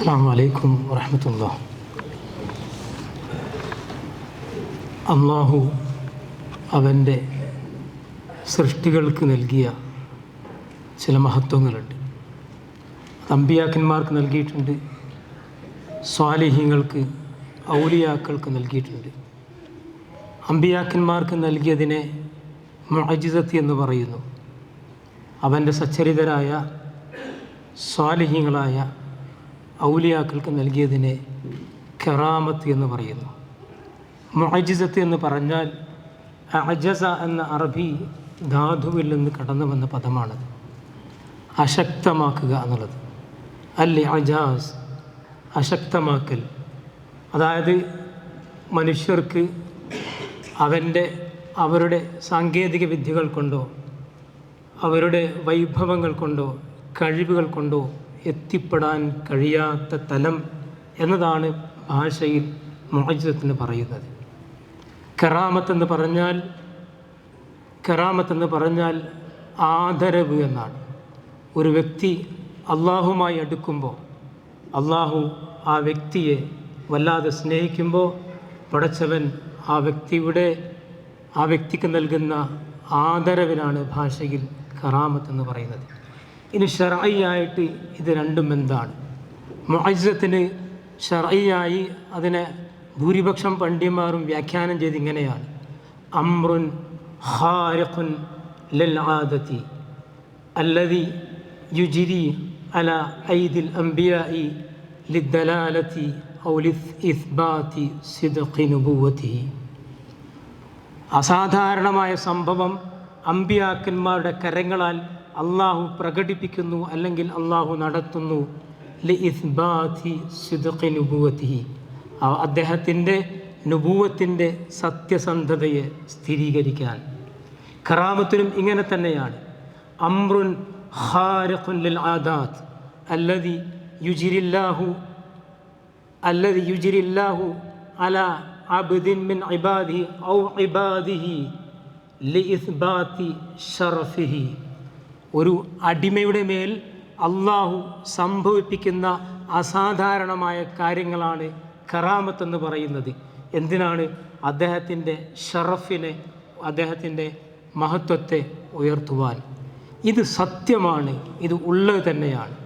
അസ്സാം ورحمة الله അള്ളാഹു അവന്റെ സൃഷ്ടികൾക്ക് നൽകിയ ചില മഹത്വങ്ങളുണ്ട്. അമ്പിയാക്കന്മാർക്ക് നൽകിയിട്ടുണ്ട് സ്വാലിഹ്യങ്ങൾക്ക് ഔലിയാക്കൾക്ക് നൽകിയിട്ടുണ്ട്. അമ്പിയാക്കന്മാർക്ക് നൽകിയതിനെ മുഅജിസത്ത് എന്ന് പറയുന്നു. അവന്റെ സച്ചരിതരായ സ്വാലിഹ്യങ്ങളായ ഔലിയാക്കൾക്ക് നൽകിയതിനെ കെറാമത്ത് എന്ന് പറയുന്നു. മൊഹജിസത്ത് എന്ന് പറഞ്ഞാൽ അജസ എന്ന അറബി ധാതുവിൽ നിന്ന് കടന്നു വന്ന പദമാണത്. അശക്തമാക്കുക എന്നുള്ളത്. അല്ലെ അജാസ് അശക്തമാക്കൽ. അതായത് മനുഷ്യർക്ക് അവന്റെ അവരുടെ സാങ്കേതിക വിദ്യകൾ കൊണ്ടോ അവരുടെ വൈഭവങ്ങൾ കൊണ്ടോ കഴിവുകൾ കൊണ്ടോ എത്തിപ്പെടാൻ കഴിയാത്ത തലം എന്നതാണ് ഭാഷയിൽ മോചിതത്തിന് പറയുന്നത്. കറാമത്തെന്ന് പറഞ്ഞാൽ കറാമത്തെന്ന് പറഞ്ഞാൽ ആദരവ് എന്നാണ്. ഒരു വ്യക്തി അള്ളാഹുമായി അടുക്കുമ്പോൾ അള്ളാഹു ആ വ്യക്തിയെ വല്ലാതെ സ്നേഹിക്കുമ്പോൾ പടച്ചവൻ ആ വ്യക്തിയുടെ ആ വ്യക്തിക്ക് നൽകുന്ന ആദരവിനാണ് ഭാഷയിൽ കറാമത്ത് എന്ന് പറയുന്നത്. ഇനി ഷറയ്യായിട്ട് ഇത് രണ്ടും എന്താണ്? മുഅജ്ജത്തിന് ഷറയ്യായി അതിനെ ഭൂരിപക്ഷം പണ്ഡിതന്മാരും വ്യാഖ്യാനം ചെയ്ത് ഇങ്ങനെയാണ്. അമ്രുൻ ഹാരഖുൻ ആദതി അല്ലതി യുജിരി അല ഐദിൽ അംബിയായി ലിദ്ദലാലത്തി സിദ്ഖി നുബുവതിഹി അസാധാരണമായ സംഭവം അമ്പിയാക്കന്മാരുടെ കരങ്ങളാൽ അള്ളാഹു പ്രകടിപ്പിക്കുന്നു അല്ലെങ്കിൽ അള്ളാഹു നടത്തുന്നു. അദ്ദേഹത്തിന്റെ നുപൂവത്തിന്റെ സത്യസന്ധതയെ സ്ഥിരീകരിക്കാൻ. കറാമത്തിനും ഇങ്ങനെ തന്നെയാണ്. അമ്രുൻ ഖാരിഖുൻ ലിൽ ആദാത്ത് അല്ലതി യുജിരില്ലാഹു അല്ലതി യുജിരില്ലാഹു അല അബ്ദിൻ മിൻ ഇബാദിഹി ഔ ഇബാദിഹി ലി ഇസ്ബാത്തി ഒരു അടിമയുടെ മേൽ അള്ളാഹു സംഭവിപ്പിക്കുന്ന അസാധാരണമായ കാര്യങ്ങളാണ് കറാമത്ത് എന്ന് പറയുന്നത്. എന്തിനാണ്? അദ്ദേഹത്തിന്റെ ഷറഫിനെ അദ്ദേഹത്തിന്റെ മഹത്വത്തെ ഉയർത്തുവാൻ. ഇത് സത്യമാണ് ഇത് ഉള്ളത് തന്നെയാണ്.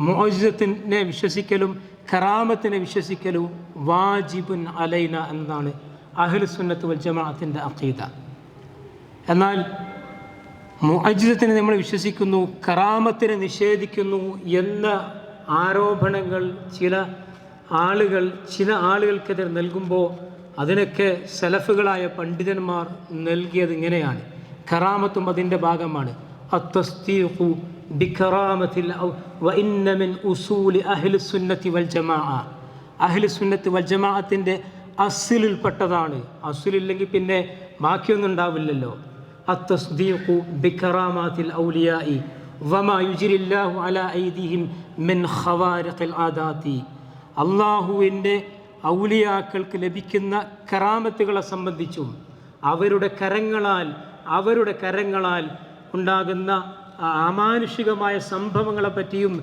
മോജിതത്തിനെ വിശ്വസിക്കലും കറാമത്തിനെ വിശ്വസിക്കലും വാജിബുൻ അലൈന എന്നാണ് അഹ്ലു സുന്നത്ത് വൽ ജമാഅത്തിന്റെ അഖീദ. എന്നാൽ മുഅജിസത്തിനെ നമ്മൾ വിശ്വസിക്കുന്നു കറാമത്തിനെ നിഷേധിക്കുന്നു എന്ന ആരോപണങ്ങൾ ചില ആളുകൾ ചില ആളുകൾക്കെതിരെ നൽകുമ്പോൾ അതിനൊക്കെ സലഫുകളായ പണ്ഡിതന്മാർ നൽകിയത് ഇങ്ങനെയാണ്. കറാമത്തും അതിന്റെ ഭാഗമാണ്. അത്തസ്തീഖു ബിഖറാമത്തിൽ വ ഇന്ന മിൻ ഉസൂലി അഹ്ലു സുന്നത്തി വൽ ജമാഅ. അഹ്ലു സുന്നത്തി വൽ ജമാഅത്തിന്റെ അസിലിൽപ്പെട്ടതാണ് അസിലില്ലെങ്കിൽ പിന്നെ ബാക്കിയൊന്നും ഉണ്ടാവില്ലല്ലോ. അത്തസ്ദീഖു ബിഖറാമാത്തിൽ ഔലിയായി വമാ യുജിരില്ലാഹു അലാ ഐദിഹിം മിൻ ഖവാരിഖിൽ ആദാത്തി. അള്ളാഹുവിന്റെ ഔലിയാക്കൾക്ക് ലഭിക്കുന്ന കറാമത്തുകളെ സംബന്ധിച്ചും അവരുടെ കരങ്ങളാൽ അവരുടെ കരങ്ങളാൽ ഉണ്ടാകുന്ന അമാനുഷികമായ സംഭവങ്ങളെ പറ്റിയും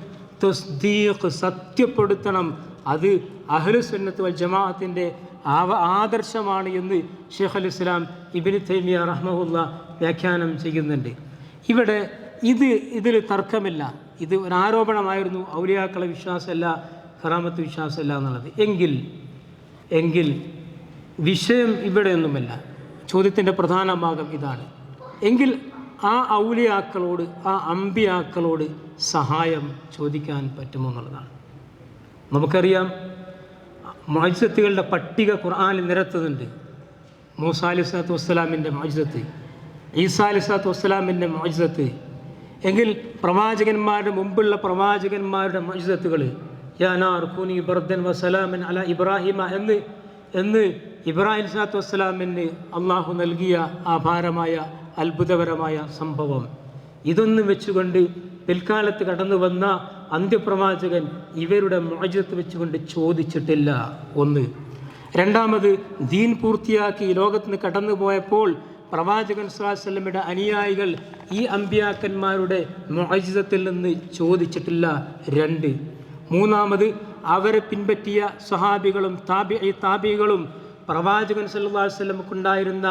തസ്ദീഖ് സത്യപ്പെടുത്തണം. അത് അഹ്ലുസുന്നത്ത് വൽ ജമാഅത്തിന്റെ ആദർശമാണ് എന്ന് ഷെയ്ഖ് അൽ ഇസ്ലാം ഇബിൻ തൈമിയ റഹ്മുല്ല വ്യാഖ്യാനം ചെയ്യുന്നുണ്ട്. ഇവിടെ ഇത് ഇതിൽ തർക്കമില്ല. ഇത് ഒരു ആരോപണമായിരുന്നു. ഔലിയാക്കളെ വിശ്വാസമല്ല കറാമത്ത് വിശ്വാസമല്ല എന്നുള്ളത്. എങ്കിൽ എങ്കിൽ വിഷയം ഇവിടെയൊന്നുമല്ല. ചോദ്യത്തിന്റെ പ്രധാന ഭാഗം ഇതാണ്. എങ്കിൽ ആ ഔലിയാക്കളോട് ആ അമ്പിയാക്കളോട് സഹായം ചോദിക്കാൻ പറ്റുമോ എന്നുള്ളതാണ്. നമുക്കറിയാം മജിസത്തുകളുടെ പട്ടിക ഖുർആാനിൽ നിരത്തുന്നുണ്ട്. മൂസ അലി സ്വലാത്തു വസ്സലാമിന്റെ മജിസത്ത് ഈസാ അലി സ്വലാത്തു വസ്സലാമിന്റെ മജിസത്ത് എങ്കിൽ പ്രവാചകന്മാരുടെ മുമ്പുള്ള പ്രവാചകന്മാരുടെ മജിസത്തുകൾ യാനാർ ഖൂനി ബർദൻ വസലാമൻ അല ഇബ്രാഹിമ എന്ന് എന്ന് ഇബ്രാഹിം സ്വലാത്തു വസ്സലാമിന് അള്ളാഹു നൽകിയ ആഭാരമായ അത്ഭുതകരമായ സംഭവം. ഇതൊന്നും വെച്ചുകൊണ്ട് പിൽക്കാലത്ത് കടന്നു വന്ന അന്ത്യപ്രവാചകൻ ഇവരുടെ മോചത്ത് വെച്ചുകൊണ്ട് ചോദിച്ചിട്ടില്ല. ഒന്ന്. രണ്ടാമത് ദീൻ പൂർത്തിയാക്കി ലോകത്ത് കടന്നു പോയപ്പോൾ പ്രവാചകൻ സ്വലാസ്ലമിയുടെ അനുയായികൾ ഈ അമ്പിയാക്കന്മാരുടെ മോചിതത്തിൽ നിന്ന് ചോദിച്ചിട്ടില്ല രണ്ട്. മൂന്നാമത് അവരെ പിൻപറ്റിയ സഹാബികളും താബി താബികളും പ്രവാചകൻ സല്ലല്ലാഹു വസല്ലമക്കുണ്ടായിരുന്ന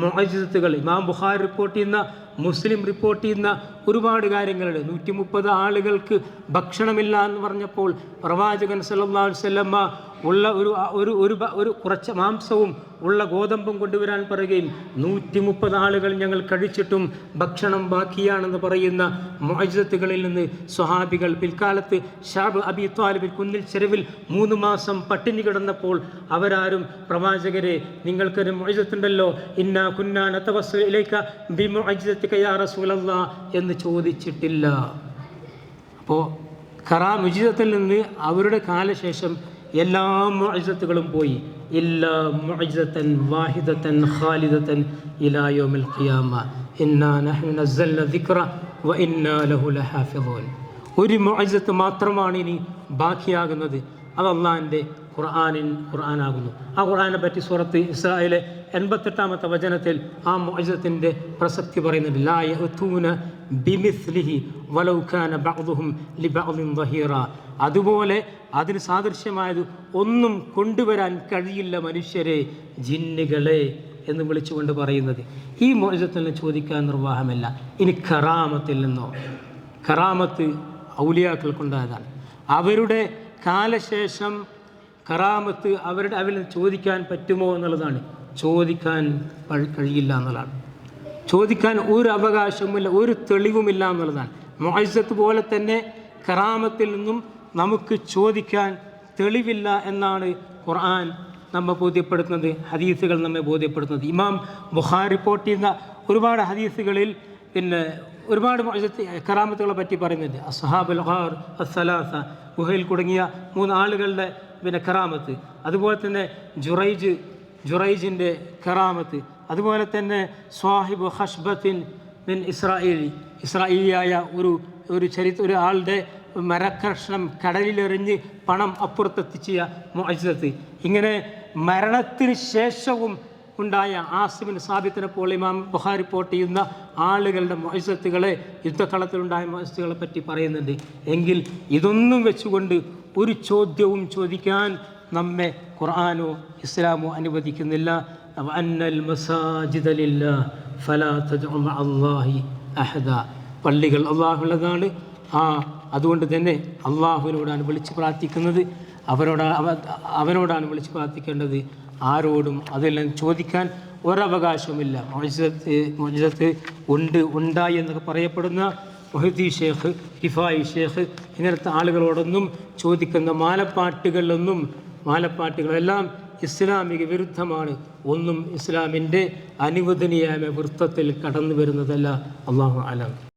മുഅജിസത്തുകൾ ഇമാം ബുഖാരി റിപ്പോർട്ട് ചെയ്യുന്ന മുസ്ലിം റിപ്പോർട്ട് ചെയ്യുന്ന ഒരുപാട് കാര്യങ്ങളുണ്ട്. നൂറ്റി മുപ്പത് ആളുകൾക്ക് ഭക്ഷണമില്ല എന്ന് പറഞ്ഞപ്പോൾ പ്രവാചകൻ സല്ലല്ലാഹു അലൈഹി വസല്ലമ ഉള്ള ഒരു ഒരു ഒരു ഒരു കുറച്ച് മാംസവും ഉള്ള ഗോതമ്പും കൊണ്ടുവരാൻ പറയുകയും നൂറ്റി മുപ്പത് ആളുകൾ ഞങ്ങൾ കഴിച്ചിട്ടും ഭക്ഷണം ബാക്കിയാണെന്ന് പറയുന്ന മുഅജിസത്തുകളിൽ നിന്ന് സ്വഹാബികൾ പിൽക്കാലത്ത് ഷാബ് അബി താലിബിൽ കുന്നിൽ ചെരുവിൽ മൂന്ന് മാസം പട്ടിണി കിടന്നപ്പോൾ അവരാരും പ്രവാചകരെ നിങ്ങൾക്കൊരു മുഅജിസത്തുണ്ടല്ലോ ഇന്ന കുന്നാന തവസ്സുലൈക ബി മുഅജിസത്തിക യാ റസൂലല്ലാ എന്ന് ചോദിച്ചിട്ടില്ല. അപ്പോൾ ഖറാ മുജിതത്തിൽ നിന്ന് അവരുടെ കാലശേഷം എല്ലാ മുഅജിസത്തുകളും പോയി. ഇല്ലാ മുഅജിസത്തൻ വാഹിദത്തൻ ഖാലിദത്തൻ ഇലാ യൗമിൽ ഖിയാമ. ഇന്നാ നഹ്നു നസ്സൽന ദിക്റ വ ഇന്നാ ലഹു ലഹാഫിദൂൻ. ഒരു മുഅജിസത്ത് മാത്രമാണ് ഇനി ബാക്കിയാകുന്നത്. അത് അള്ളാഹിന്റെ ഖുർആാനിൻ ഖുർആനാകുന്നു. ആ ഖുർആാനെ പറ്റി സൂറത്ത് ഇസ്രായേലെ എൺപത്തെട്ടാമത്തെ വചനത്തിൽ ആ മുഅജിസത്തിന്റെ പ്രസക്തി പറയുന്നുണ്ട്. ലാ യഅ്തൂന ബിമിസ്ലിഹി വലൗ കാന ബഅ്ദുഹും ലിബഅ്ദിൻ ദഹീറ അതുപോലെ അതിന് സാദൃശ്യമായത് ഒന്നും കൊണ്ടുവരാൻ കഴിയില്ല മനുഷ്യരെ ജിന്നുകളെ എന്ന് വിളിച്ചുകൊണ്ട് പറയുന്നത്. ഈ മോചത്തിൽ നിന്ന് ചോദിക്കാൻ നിർവാഹമല്ല. ഇനി കറാമത്തിൽ നിന്നോ? കറാമത്ത് ഔലിയാക്കൾക്കുണ്ടായതാണ്. അവരുടെ കാലശേഷം കറാമത്ത് അവരുടെ അവരിൽ ചോദിക്കാൻ പറ്റുമോ എന്നുള്ളതാണ്. ചോദിക്കാൻ കഴിയില്ല എന്നുള്ളതാണ്. ചോദിക്കാൻ ഒരു അവകാശവുമില്ല ഒരു തെളിവുമില്ല എന്നുള്ളതാണ്. മൊഹസത്ത് പോലെ തന്നെ കറാമത്തിൽ നിന്നും നമുക്ക് ചോദിക്കാൻ തെളിവില്ല എന്നാണ് ഖുർആൻ നമ്മെ ബോധ്യപ്പെടുത്തുന്നത് ഹദീസുകൾ നമ്മെ ബോധ്യപ്പെടുത്തുന്നത്. ഇമാം ബുഹാർ റിപ്പോർട്ട് ചെയ്യുന്ന ഒരുപാട് ഹദീസുകളിൽ പിന്നെ ഒരുപാട് കറാമത്തുകളെ പറ്റി പറയുന്നുണ്ട്. അസ്ഹാബുൽ ഹാർ അസലാസ ഗുഹയിൽ കുടുങ്ങിയ മൂന്ന് ആളുകളുടെ പിന്നെ കറാമത്ത് അതുപോലെ തന്നെ ജുറൈജ് ജുറൈജിന്റെ കറാമത്ത് അതുപോലെ തന്നെ സ്വാഹിബ് ഹഷ്ബത്തിൻ മിൻ ഇസ്രായേലി. ഇസ്രായേലിയായ ഒരു ഒരു ചരിത്ര ഒരു ആളുടെ മരകർഷണം കടലിലെറിഞ്ഞ് പണം അപ്പുറത്തെത്തിച്ചിയ മുഅജ്ജത്ത് ഇങ്ങനെ മരണത്തിന് ശേഷവും ഉണ്ടായ ആസിമിൻ സാബിത്തിനെ പോലെ ഇമാം ബുഹാരി റിപ്പോർട്ട് ചെയ്യുന്ന ആളുകളുടെ മൊയ്സത്തുകളെ യുദ്ധക്കളത്തിലുണ്ടായ മൊയ്സത്തുകളെ പറ്റി പറയുന്നുണ്ട്. എങ്കിൽ ഇതൊന്നും വെച്ചുകൊണ്ട് ഒരു ചോദ്യവും ചോദിക്കാൻ നമ്മെ ഖുർആാനോ ഇസ്ലാമോ അനുവദിക്കുന്നില്ല. പള്ളികൾ അള്ളാഹുള്ളതാണ് ആ അതുകൊണ്ട് തന്നെ അള്ളാഹുവിനോടാണ് വിളിച്ച് പ്രാർത്ഥിക്കുന്നത്. അവരോടാണ് അവ അവനോടാണ് വിളിച്ച് പ്രാർത്ഥിക്കേണ്ടത്. ആരോടും അതെല്ലാം ചോദിക്കാൻ ഒരവകാശവുമില്ല. മോചിതത്ത് മോചിതത്ത് ഉണ്ട് ഉണ്ടായി എന്നൊക്കെ പറയപ്പെടുന്ന മൊഹദി ഷേഖ് ഹിഫായി ഷേഖ് ഇങ്ങനത്തെ ആളുകളോടൊന്നും ചോദിക്കുന്ന മാലപ്പാട്ടുകളിലൊന്നും മാലപ്പാട്ടുകളെല്ലാം ഇസ്ലാമിക വിരുദ്ധമാണ്. ഒന്നും ഇസ്ലാമിന്റെ അനുവദനീയമായ വൃത്തത്തിൽ കടന്നു വരുന്നതല്ല അള്ളാഹു അലം.